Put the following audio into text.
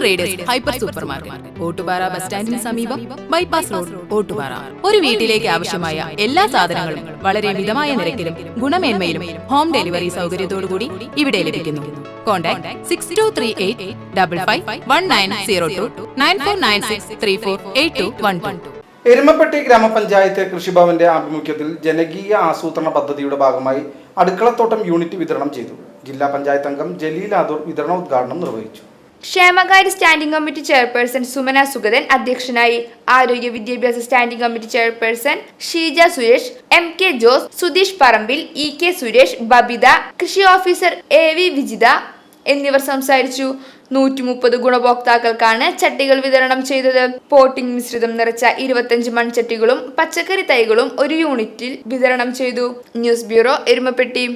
Traders hyper super market Ottupara bus സ്റ്റാൻഡിന് സമീപം bypass road Ottupara. ഒരു വീട്ടിലേക്ക് ആവശ്യമായ എല്ലാ സാധനങ്ങളും വളരെ മിതമായ നിരക്കിലും ഗുണമേന്മയിലും ഹോം ഡെലിവറി സൗകര്യത്തോടുകൂടി ഇവിടെ ലഭിക്കുന്നു. Contact six two three eight double five one nine zero two nine four nine six three four eight two one two Erumapetty ഗ്രാമപഞ്ചായത്ത് കൃഷിഭവന്റെ ആഭിമുഖ്യത്തിൽ ജനകീയ ആസൂത്രണ പദ്ധതിയുടെ ഭാഗമായി അടുക്കളത്തോട്ടം യൂണിറ്റ് വിതരണം ചെയ്തു. ജില്ലാ പഞ്ചായത്ത് അംഗം ജലീൽ ആദൂർ വിതരണോദ്ഘാടനം നിർവഹിച്ചു. ക്ഷേമകാര്യ standing committee chairperson Sumana Sugathan അധ്യക്ഷനായി ആരോഗ്യ വിദ്യാഭ്യാസ standing committee chairperson Sheeja Suresh M K Jose Sudheesh Parambil E K Suresh Babitha കൃഷി ഓഫീസർ എ വി വിജിത എന്നിവർ സംസാരിച്ചു. നൂറ്റി മുപ്പത് ഗുണഭോക്താക്കൾക്കാണ് ചട്ടികൾ വിതരണം ചെയ്തത്. പോട്ടിംഗ് മിശ്രിതം നിറച്ച ഇരുപത്തഞ്ച് മൺചട്ടികളും പച്ചക്കറി തൈകളും ഒരു യൂണിറ്റിൽ വിതരണം ചെയ്തു. News bureau Erumapetty.